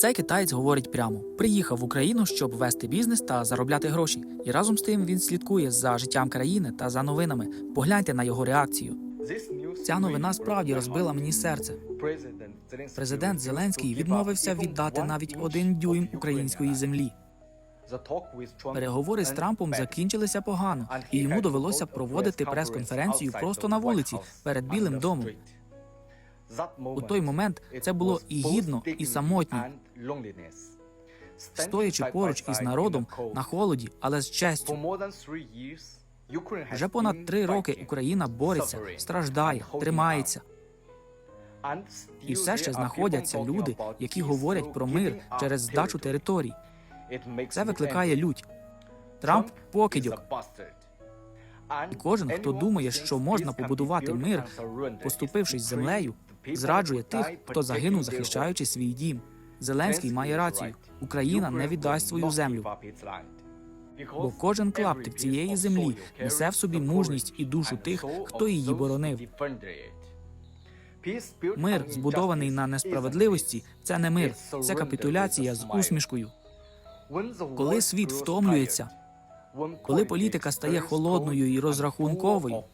Цей китаєць говорить прямо: приїхав в Україну, щоб вести бізнес та заробляти гроші. І разом з тим він слідкує за життям країни та за новинами. Погляньте на його реакцію. Ця новина справді розбила мені серце. Президент Зеленський відмовився віддати навіть один дюйм української землі. Переговори з Трампом закінчилися погано, і йому довелося проводити прес-конференцію просто на вулиці перед Білим домом. У той момент це було і гідно, і самотньо. Стоячи поруч із народом на холоді, але з честю. Вже понад три роки Україна бореться, страждає, тримається. І все ще знаходяться люди, які говорять про мир через здачу територій. Це викликає лють. Трамп покидьок. І кожен, хто думає, що можна побудувати мир, поступившись землею, зраджує тих, хто загинув, захищаючи свій дім. Зеленський має рацію. Україна не віддасть свою землю. Бо кожен клаптик цієї землі несе в собі мужність і душу тих, хто її боронив. Мир, збудований на несправедливості, це не мир, це капітуляція з усмішкою. Коли світ втомлюється, коли політика стає холодною і розрахунковою,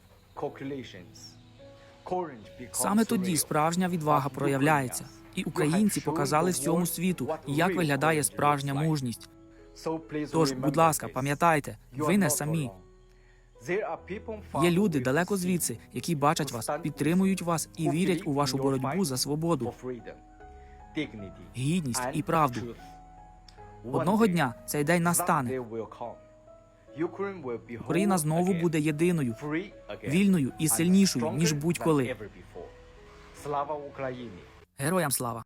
Саме тоді справжня відвага проявляється, і українці показали всьому світу, як виглядає справжня мужність. Тож, будь ласка, пам'ятайте, ви не самі. Є люди далеко звідси, які бачать вас, підтримують вас і вірять у вашу боротьбу за свободу, гідність і правду. Одного дня цей день настане. Україна знову буде єдиною, вільною і сильнішою ніж будь-коли. Слава Україні! Героям слава!